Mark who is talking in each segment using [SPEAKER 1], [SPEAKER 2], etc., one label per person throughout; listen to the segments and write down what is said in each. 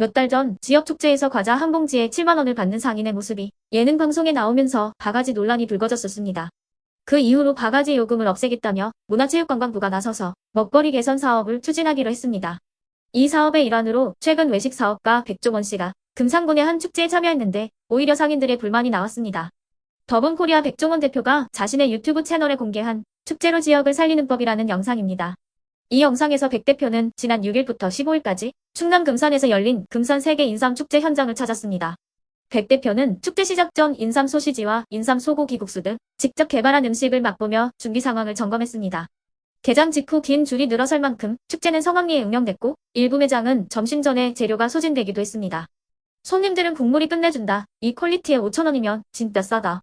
[SPEAKER 1] 몇 달 전 지역 축제에서 과자 한 봉지에 7만 원을 받는 상인의 모습이 예능 방송에 나오면서 바가지 논란이 불거졌었습니다. 그 이후로 바가지 요금을 없애겠다며 문화체육관광부가 나서서 먹거리 개선 사업을 추진하기로 했습니다. 이 사업의 일환으로 최근 외식 사업가 백종원 씨가 금산군의 한 축제에 참여했는데 오히려 상인들의 불만이 나왔습니다. 더본코리아 백종원 대표가 자신의 유튜브 채널에 공개한 축제로 지역을 살리는 법이라는 영상입니다. 이 영상에서 백 대표는 지난 6일부터 15일까지 충남 금산에서 열린 금산 세계 인삼 축제 현장을 찾았습니다. 백 대표는 축제 시작 전 인삼 소시지와 인삼 소고기 국수 등 직접 개발한 음식을 맛보며 준비 상황을 점검했습니다. 개장 직후 긴 줄이 늘어설 만큼 축제는 성황리에 응용됐고 일부 매장은 점심 전에 재료가 소진되기도 했습니다. 손님들은 국물이 끝내준다. 이 퀄리티에 5천원이면 진짜 싸다.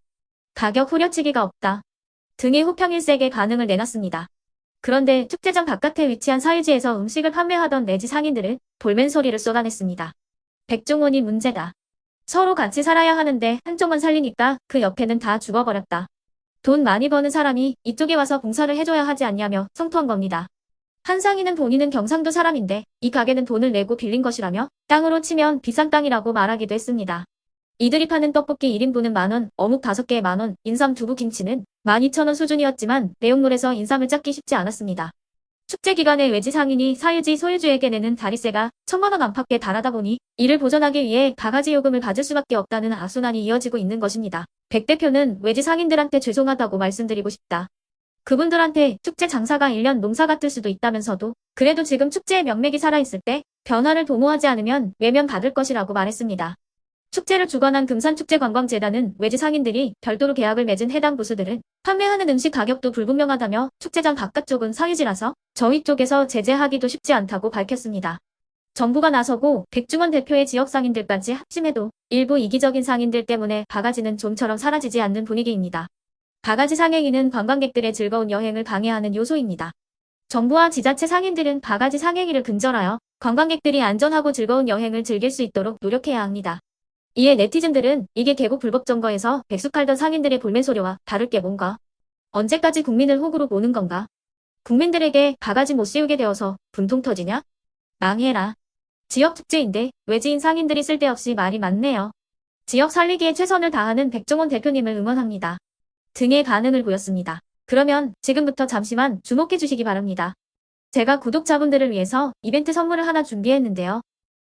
[SPEAKER 1] 가격 후려치기가 없다. 등의 호평 일색의 반응을 내놨습니다. 그런데 축제장 바깥에 위치한 사유지에서 음식을 판매하던 내지 상인들은 볼멘 소리를 쏟아냈습니다. 백종원이 문제다. 서로 같이 살아야 하는데 한쪽만 살리니까 그 옆에는 다 죽어버렸다. 돈 많이 버는 사람이 이쪽에 와서 봉사를 해줘야 하지 않냐며 성토한 겁니다. 한 상인은 본인은 경상도 사람인데 이 가게는 돈을 내고 빌린 것이라며 땅으로 치면 비싼 땅이라고 말하기도 했습니다. 이들이 파는 떡볶이 1인분은 만원, 어묵 5개에 만원, 인삼 두부 김치는 12,000원 수준이었지만 내용물에서 인삼을 찾기 쉽지 않았습니다. 축제 기간에 외지 상인이 사유지 소유주에게 내는 다리세가 천만원 안팎에 달하다 보니 이를 보전하기 위해 바가지 요금을 받을 수밖에 없다는 악순환이 이어지고 있는 것입니다. 백 대표는 외지 상인들한테 죄송하다고 말씀드리고 싶다. 그분들한테 축제 장사가 1년 농사 같을 수도 있다면서도 그래도 지금 축제의 명맥이 살아있을 때 변화를 도모하지 않으면 외면 받을 것이라고 말했습니다. 축제를 주관한 금산축제관광재단은 외지 상인들이 별도로 계약을 맺은 해당 부수들은 판매하는 음식 가격도 불분명하다며 축제장 바깥쪽은 사유지라서 저희 쪽에서 제재하기도 쉽지 않다고 밝혔습니다. 정부가 나서고 백중원 대표의 지역 상인들까지 합심해도 일부 이기적인 상인들 때문에 바가지는 좀처럼 사라지지 않는 분위기입니다. 바가지 상행위는 관광객들의 즐거운 여행을 방해하는 요소입니다. 정부와 지자체 상인들은 바가지 상행위를 근절하여 관광객들이 안전하고 즐거운 여행을 즐길 수 있도록 노력해야 합니다. 이에 네티즌들은 이게 개국 불법 점거에서 백숙할던 상인들의 볼멘 소리와 다를 게 뭔가? 언제까지 국민을 호구로 보는 건가? 국민들에게 바가지 못 씌우게 되어서 분통 터지냐? 망해라. 지역 축제인데 외지인 상인들이 쓸데없이 말이 많네요. 지역 살리기에 최선을 다하는 백종원 대표님을 응원합니다. 등의 반응을 보였습니다. 그러면 지금부터 잠시만 주목해 주시기 바랍니다. 제가 구독자분들을 위해서 이벤트 선물을 하나 준비했는데요.